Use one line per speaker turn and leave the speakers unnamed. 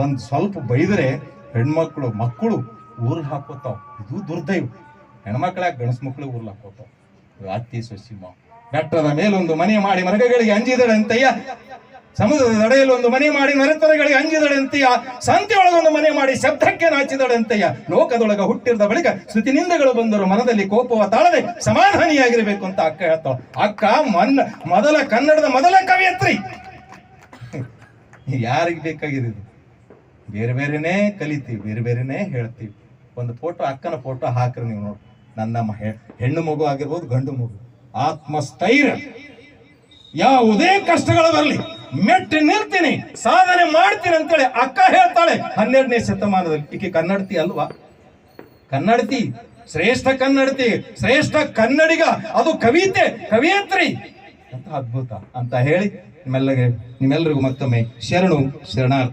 ಒಂದ್ ಸ್ವಲ್ಪ ಬೈದ್ರೆ ಹೆಣ್ಮಕ್ಳು, ಮಕ್ಕಳು ಊರ್ ಹಾಕೋತಾವ್. ಇದು ದುರ್ದೈವ. ಹೆಣ್ಮಕ್ಳಾಗ ಗಣಸ್ ಮಕ್ಳು ಊರ್ಲ್ ಹಾಕೋತಾವ್. ಅತ್ತಿ ಸಸಿಮ, ಬೆಟ್ಟದ ಮೇಲೊಂದು ಮನೆ ಮಾಡಿ ಮರಗಳಿಗೆ ಅಂಜಿದಳಂತಯ್ಯ ಸಮುದ್ರದ ದಡೆಯಲ್ಲಿ ಒಂದು ಮನೆ ಮಾಡಿ ನರೆತರಗಳಿಗೆ ಅಂಜಿದಳಂತೆಯ? ಸಂತೆಯೊಳಗೊಂದು ಮನೆ ಮಾಡಿ ಶಬ್ದಕ್ಕೆ ಅಂತಯ್ಯ ಲೋಕದೊಳಗ ಹುಟ್ಟಿರದ ಬಳಿಕ ಶ್ರುತಿನಿಂದಗಳು ಬಂದರು ಮನದಲ್ಲಿ ಕೋಪವ ತಾಳದೆ ಸಮಾಧಾನಿಯಾಗಿರಬೇಕು ಅಂತ ಅಕ್ಕ ಹೇಳ್ತಾವ ಅಕ್ಕ ಮೊದಲ ಕನ್ನಡದ ಮೊದಲ ಕವಿಯತ್ರಿ. ಯಾರಿಗೆ ಬೇಕಾಗಿದೆ ಬೇರೆ ಬೇರೆನೇ ಕಲಿತೀವಿ, ಬೇರೆ ಬೇರೆನೇ ಹೇಳ್ತೀವಿ. ಒಂದು ಫೋಟೋ ಅಕ್ಕನ ಫೋಟೋ ಹಾಕ್ರಿ ನೀವು ನೋಡಿ ನನ್ನ ಹೆಣ್ಣು ಮಗು ಆಗಿರ್ಬೋದು, ಗಂಡು ಮಗು. ಆತ್ಮಸ್ಥೈರ್ಯ ಯಾವುದೇ ಕಷ್ಟಗಳು ಬರಲಿ. ಮೆಟ್ಟಿ ನಿಲ್ತೀನಿ, ಸಾಧನೆ ಮಾಡ್ತೀನಿ ಅಂತೇಳಿ ಅಕ್ಕ ಹೇಳ್ತಾಳೆ. ಹನ್ನೆರಡನೇ ಶತಮಾನದಲ್ಲಿ. ಈಕೆ ಕನ್ನಡತಿ ಅಲ್ವಾ? ಕನ್ನಡತಿ. ಶ್ರೇಷ್ಠ ಕನ್ನಡತಿ. ಶ್ರೇಷ್ಠ ಕನ್ನಡಿಗ. ಅದು ಕವಿತೆ, ಕವಿಯತ್ರಿ. ಅಂತ ಅದ್ಭುತ ಅಂತ ಹೇಳಿ ನಿಮ್ಮೆಲ್ಲರಿಗೆ ನಿಮ್ಮೆಲ್ಲರಿಗೂ ಮತ್ತೊಮ್ಮೆ ಶರಣು ಶರಣಾರ್ಥಿ